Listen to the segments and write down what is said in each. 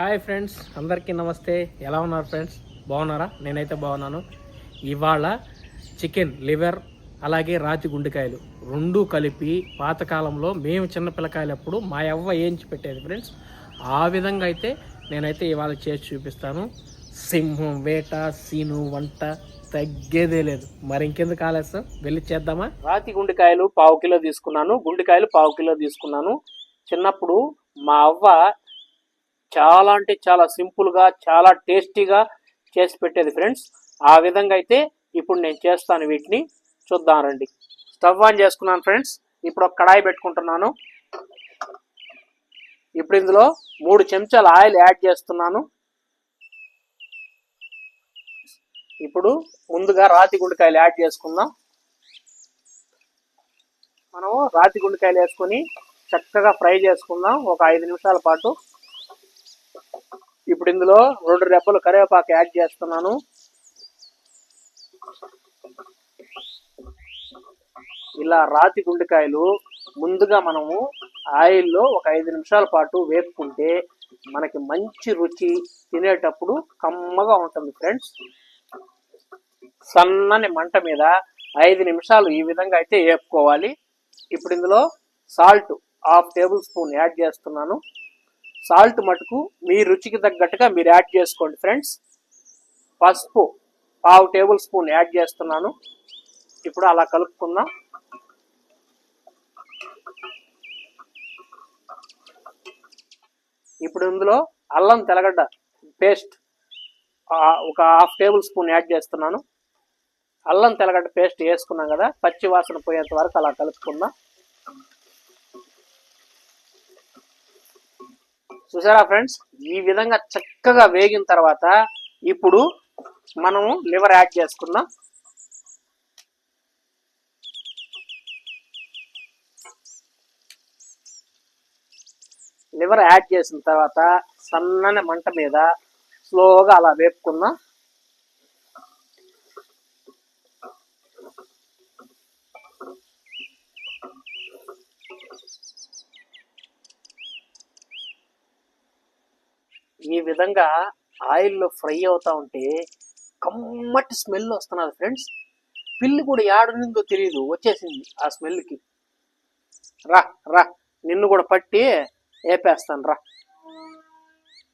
Hi friends అందరికీ నమస్తే. ఎలా ఉన్నారు ఫ్రెండ్స్? బాగున్నారా? నేనైతే బాగున్నాను. ఇవాళ చికెన్ లివర్ అలాగే రాతి గుండెకాయలు రెండు కలిపి పాతకాలంలో మేము చిన్నపిల్లకాయలప్పుడు మా అవ్వ ఏంచి పెట్టేది ఫ్రెండ్స్? ఆ విధంగా అయితే నేనైతే ఇవాళ చేసి చూపిస్తాను. సింహం వేట సీను వంట తగ్గేదే లేదు. మరి ఇంకెందుకు ఆలస్యం? వెళ్ళి చేద్దామా? రాతి గుండెకాయలు పావు కిలో తీసుకున్నాను. గుండెకాయలు పావు కిలో తీసుకున్నాను. చిన్నప్పుడు మా అవ్వ చాలా అంటే చాలా సింపుల్గా చాలా టేస్టీగా చేసి పెట్టేది ఫ్రెండ్స్. ఆ విధంగా అయితే ఇప్పుడు నేను చేస్తాను వీటిని. చూద్దాం రండి. స్టవ్ ఆన్ చేసుకున్నాను ఫ్రెండ్స్. ఇప్పుడు ఒక కడాయి పెట్టుకుంటున్నాను. ఇప్పుడు ఇందులో మూడు చెంచాల ఆయిల్ యాడ్ చేస్తున్నాను. ఇప్పుడు ముందుగా రాతి గుండెకాయలు యాడ్ చేసుకుందాం. మనం రాతి గుండెకాయలు వేసుకొని చక్కగా ఫ్రై చేసుకుందాం. ఒక ఐదు నిమిషాల పాటు ఇప్పుడు ఇందులో రెండు రెబ్బలు కరివేపాకు యాడ్ చేస్తున్నాను. ఇలా రాతి గుండెకాయలు ముందుగా మనము ఆయిల్లో ఒక ఐదు నిమిషాల పాటు వేపుకుంటే మనకి మంచి రుచి తినేటప్పుడు కమ్మగా ఉంటుంది ఫ్రెండ్స్. సన్నని మంట మీద ఐదు నిమిషాలు ఈ విధంగా అయితే వేపుకోవాలి. ఇప్పుడు ఇందులో salt half tablespoon add చేస్తున్నాను. సాల్ట్ మటుకు మీ రుచికి తగ్గట్టుగా మీరు యాడ్ చేసుకోండి ఫ్రెండ్స్. పసుపు పావు టేబుల్ స్పూన్ యాడ్ చేస్తున్నాను. ఇప్పుడు అలా కలుపుకుందాం. ఇప్పుడు ఇందులో అల్లం తెల్లగడ్డ పేస్ట్ ఒక హాఫ్ టేబుల్ స్పూన్ యాడ్ చేస్తున్నాను. అల్లం తెల్లగడ్డ పేస్ట్ వేసుకున్నాం కదా పచ్చి వాసన పోయేంత వరకు అలా కలుపుకుందాం. చూసారా ఫ్రెండ్స్? ఈ విధంగా చక్కగా వేగిన తర్వాత ఇప్పుడు మనము లివర్ యాడ్ చేసుకుందాం. లివర్ యాడ్ చేసిన తర్వాత సన్నని మంట మీద స్లోగా అలా వేపుకుందాం. ఈ విధంగా ఆయిల్లో ఫ్రై అవుతా ఉంటే కమ్మటి స్మెల్ వస్తున్నది ఫ్రెండ్స్. పిల్లి కూడా ఏడునిందో తెలియదు వచ్చేసింది ఆ స్మెల్కి. రా రా నిన్ను కూడా పట్టి వేపేస్తాను రా.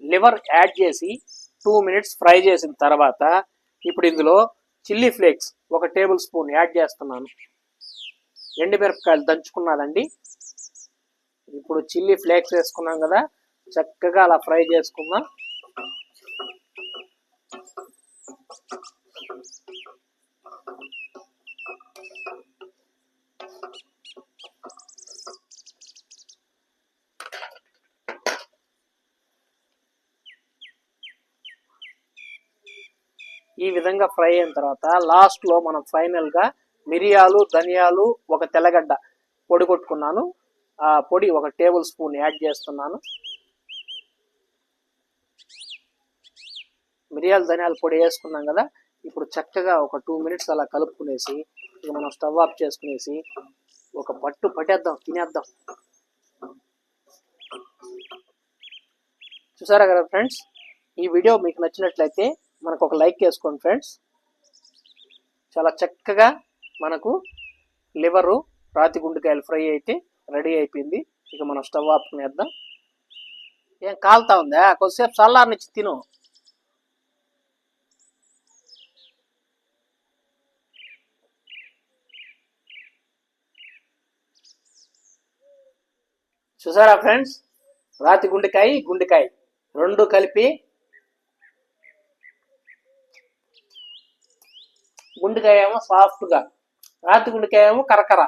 లివర్ యాడ్ చేసి టూ మినిట్స్ ఫ్రై చేసిన తర్వాత ఇప్పుడు ఇందులో చిల్లీ ఫ్లేక్స్ ఒక టేబుల్ స్పూన్ యాడ్ చేస్తున్నాను. ఎండుమిరపకాయలు దంచుకున్నానండి. ఇప్పుడు చిల్లీ ఫ్లేక్స్ వేసుకున్నాం కదా చక్కగా అలా ఫ్రై చేసుకుందాం. ఈ విధంగా ఫ్రై అయిన తర్వాత లాస్ట్లో మనం ఫైనల్గా మిరియాలు ధనియాలు ఒక తెల్లగడ్డ పొడి కొట్టుకున్నాను. ఆ పొడి ఒక టేబుల్ స్పూన్ యాడ్ చేస్తున్నాను. మిరియాల ధనియాల పొడి వేసుకున్నాం కదా ఇప్పుడు చక్కగా ఒక టూ మినిట్స్ అలా కలుపుకునేసి ఇక మనం స్టవ్ ఆఫ్ చేసుకునేసి ఒక పట్టు పట్టేద్దాం తినేద్దాం. చూసారా కదా ఫ్రెండ్స్? ఈ వీడియో మీకు నచ్చినట్లయితే మనకు ఒక లైక్ చేసుకోండి ఫ్రెండ్స్. చాలా చక్కగా మనకు లివరు రాతి గుండెకాయలు ఫ్రై అయితే రెడీ అయిపోయింది. ఇక మనం స్టవ్ ఆపుకునేద్దాం ఏం కాలుతా ఉందా? కొద్దిసేపు చల్లారనిచ్చి తిను. చూసారా ఫ్రెండ్స్? రాతి గుండెకాయ గుండెకాయ. రెండు కలిపి గుండెకాయ ఏమో సాఫ్ట్గా రాతి గుండెకాయ ఏమో కరకర.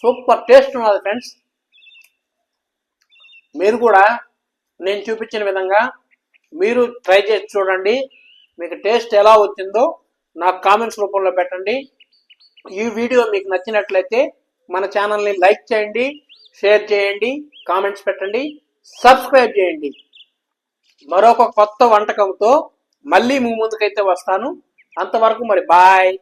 సూపర్ టేస్ట్ ఉన్నది ఫ్రెండ్స్. మీరు కూడా నేను చూపించిన విధంగా మీరు ట్రై చేసి చూడండి. మీకు టేస్ట్ ఎలా వచ్చిందో నాకు కామెంట్స్ రూపంలో పెట్టండి. ఈ వీడియో మీకు నచ్చినట్లయితే మన ఛానల్ని లైక్ చేయండి. షేర్ చేయండి కామెంట్స్ పెట్టండి సబ్స్క్రైబ్ చేయండి. మరొక కొత్త వంటకంతో మళ్ళీ మీ ముందుకైతే వస్తాను. అంతవరకు మరి బాయ్.